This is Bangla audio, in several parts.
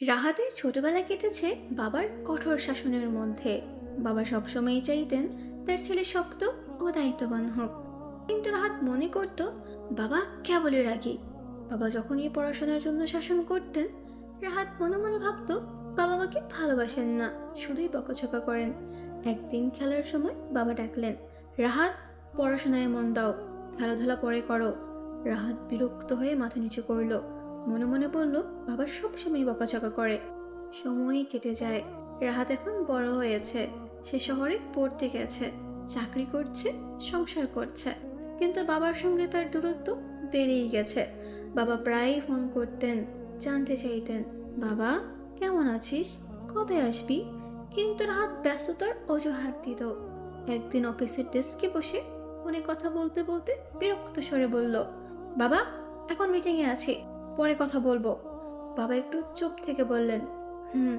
রাহাতের ছোটবেলা কেটেছে বাবার কঠোর শাসনের মধ্যে। বাবা সবসময়ই চাইতেন তার ছেলে শক্ত ও দায়িত্ববান হোক। কিন্তু রাহাত মনে করত, বাবা কেবলই রাগী। বাবা যখনই পড়াশোনার জন্য শাসন করতেন, রাহাত মনে মনে ভাবতো, বাবা আমাকে ভালোবাসেন না, শুধুই বকাঝকা করেন। একদিন খেলার সময় বাবা ডাকলেন, রাহাত, পড়াশোনায় মন দাও, খেলাধুলা পরে করো। রাহাত বিরক্ত হয়ে মাথা নিচু করল। মনে মনে বলল, বাবা সবসময় বকাঝকা করে। সময় কেটে যায়। রাহাত এখন বড় হয়েছে। সে শহরে পড়তে গেছে। চাকরি করছে, সংসার করছে। কিন্তু বাবার সঙ্গে তার দূরত্ব বেড়েই গেছে। বাবা প্রায়ই ফোন করতেন, জানতে চাইতেন, বাবা, কেমন আছিস? কবে আসবি? কিন্তু রাহাত ব্যস্ততার অজুহাত দিত। একদিন অফিসের ডেস্কে বসে ফোনে কথা বলতে বলতে বিরক্ত স্বরে বলল, বাবা, এখন মিটিংয়ে আছি। পরে কথা বলব। বাবা একটু চুপ থেকে বললেন, হুম,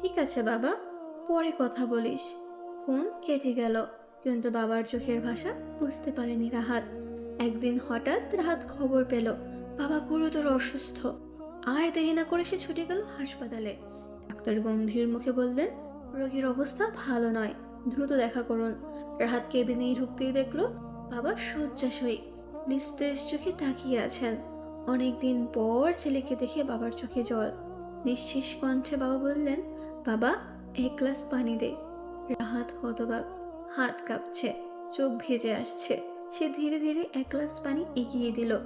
ঠিক আছে বাবা, পরে কথা বলিস। ফোন কেটে গেল, কিন্তু বাবার চোখের ভাষা বুঝতে পারেনি রাহাত। একদিন হঠাৎ রাহাত খবর পেল, বাবা গুরুতর অসুস্থ। আর দেরি না করে সে ছুটে গেল হাসপাতালে। ডাক্তার গম্ভীর মুখে বললেন, রোগীর অবস্থা ভালো নয়, দ্রুত দেখা করুন। রাহাত কেবিনেই ঢুকতেই দেখল, বাবা শয্যাশয়ী, নিস্তেজ চোখে তাকিয়ে আছেন। অনেকদিন পর ছেলেকে দেখে বাবার চোখে জল। নিঃশেষ কণ্ঠে বাবা বললেন, বাবা, এক গ্লাস পানি দে। রাহাত হতবাক, হাত কাঁপছে, চোখ ভেজে আসছে। সে ধীরে ধীরে এক গ্লাস পানি এগিয়ে দিল।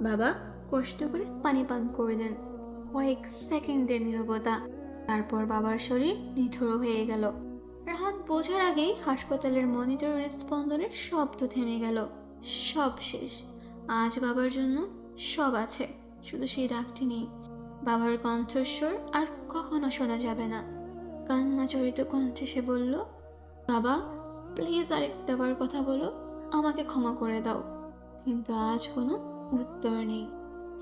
বাবা কষ্ট করে পানি পান করলেন। কয়েক সেকেন্ডের নীরবতা। তারপর বাবার শরীর নিথর হয়ে গেল। রাহাত বোঝার আগেই হাসপাতালের মনিটরের স্পন্দনের শব্দ থেমে গেল। সব শেষ। আজ বাবার জন্য সব আছে, শুধু সেই ডাকটি নেই। বাবার কণ্ঠস্বর আর কখনো শোনা যাবে না। কান্না চরিত কণ্ঠে সে বলল, বাবা প্লিজ আরেকটাবার কথা বলো, আমাকে ক্ষমা করে দাও। কিন্তু আজ কোনো উত্তর নেই।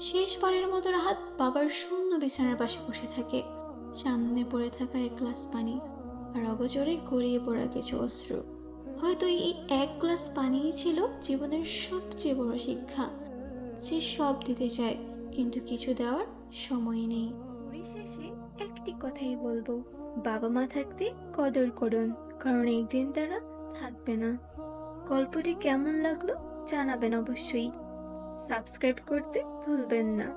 শেষবারের মতো রাহাত বাবার শূন্য বিছানার পাশে বসে থাকে। সামনে পড়ে থাকা এক গ্লাস পানি আর অগচরে গড়িয়ে পড়া কিছু অশ্রু। হয়তো এই এক গ্লাস পানিই ছিল জীবনের সবচেয়ে বড় শিক্ষা। সে সব দিতে চায়, কিন্তু কিছু দেওয়ার সময় নেই। পরিশেষে একটি কথাই বলব, বাবা মা থাকতে কদর করুন, কারণ একদিন তারা থাকবে না। গল্পটি কেমন লাগল জানাবেন অবশ্যই। সাবস্ক্রাইব করতে ভুলবেন না।